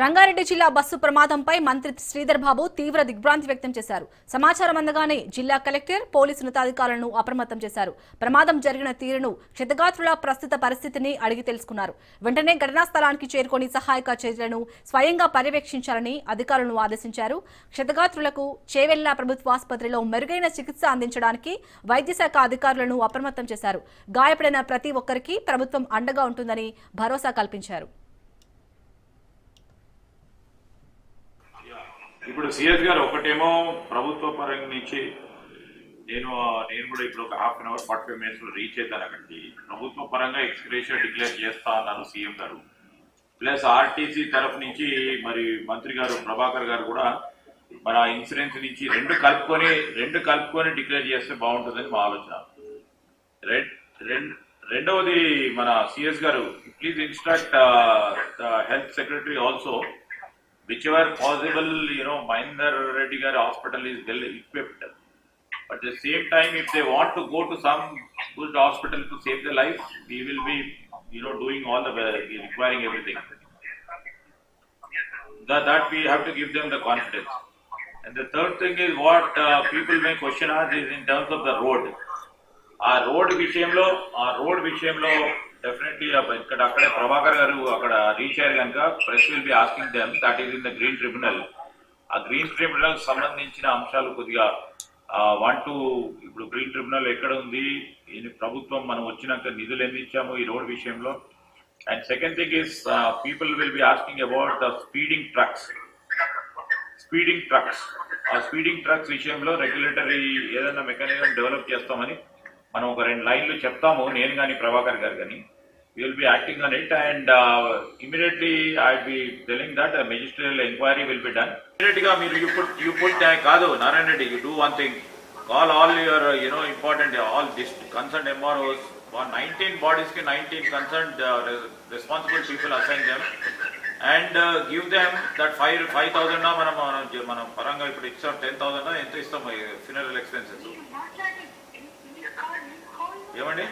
రంగారెడ్డి జిల్లా బస్సు ప్రమాదంపై మంత్రి శ్రీధర్ బాబు తీవ్ర దిగ్భ్రాంతి వ్యక్తం చేశారు. సమాచారం అందగానే జిల్లా కలెక్టర్ పోలీసు ఉన్నతాధికారులను అప్రమత్తం చేశారు. ప్రమాదం జరిగిన తీరును క్షతగాత్రుల ప్రస్తుత పరిస్థితిని అడిగి తెలుసుకున్నారు. వెంటనే ఘటనా స్థలానికి చేరుకొని సహాయక చర్యలను స్వయంగా పర్యవేక్షించాలని అధికారులను ఆదేశించారు. క్షతగాత్రులకు చేవెళ్ళ ప్రభుత్వ ఆసుపత్రిలో మెరుగైన చికిత్స అందించడానికి వైద్యశాఖ అధికారులను అప్రమత్తం చేశారు. గాయపడిన ప్రతి ఒక్కరికి ప్రభుత్వం అండగా ఉంటుందని భరోసా కల్పించారు. ఇప్పుడు సిఎస్ గారు ఒకటేమో ప్రభుత్వ పరంగా నుంచి నేను నేను కూడా ఇప్పుడు ఒక half an hour forty five మినిట్స్లో రీచ్ అవుతాను అక్కడికి ప్రభుత్వ పరంగా ఎక్స్గ్రేషన్ డిక్లేర్ చేస్తా అన్నారు సీఎం గారు. ప్లస్ ఆర్టీసీ తరఫు నుంచి మరి మంత్రి గారు ప్రభాకర్ గారు కూడా మన ఇన్సూరెన్స్ నుంచి రెండు కలుపుకొని రెండు కలుపుకొని డిక్లేర్ చేస్తే బాగుంటుందని మా ఆలోచన. రెండవది మన సిఎస్ గారు please instruct health secretary also whichever possible, you know, Mahinder Reddy Garu hospital is well equipped. But at the same time, if they want to go to some good hospital to save their life, we will be, you know, doing all the requiring everything. That, that we have to give them the confidence. And the third thing is what uh, people may question us is in terms of the road. ఆ road విషయంలో ఆ road విషయంలో definitely ఇక్కడ అక్కడే ప్రభాకర్ గారు అక్కడ reach అయ్యారు కనుక press will be asking them that is in the green tribunal ఆ గ్రీన్ ట్రిబ్యునల్ సంబంధించిన అంశాలు కొద్దిగా వన్ టు ఇప్పుడు గ్రీన్ ట్రిబ్యునల్ ఎక్కడ ఉంది? ఈ ప్రభుత్వం మనం వచ్చినాక నిధులు ఎన్ని ఇచ్చాము ఈ రోడ్ విషయంలో? And second thing is people will be asking about the speeding trucks speeding trucks ఆ స్పీడింగ్ ట్రక్స్ విషయంలో రెగ్యులేటరీ ఏదైనా మెకానిజం డెవలప్ చేస్తామని మనం ఒక రెండు లైన్లు చెప్తాము నేను కానీ ప్రభాకర్ గారు కానీ will be acting on it and immediately I be telling that magisterial enquiry will be done ఇమీడియట్గా మీరు యూ పుట్ యూ పుట్ కాదు Narayana Reddy you do one thing call all your you know important all this concern MROs nineteen బాడీస్కి nineteen concern responsible people assign them and give them that five five thousand మనం మనం జ- మనం పరంగా ఇప్పుడు ఇచ్చాం ten thousand ఎంత ఇస్తాం funeral expenses ఏమండి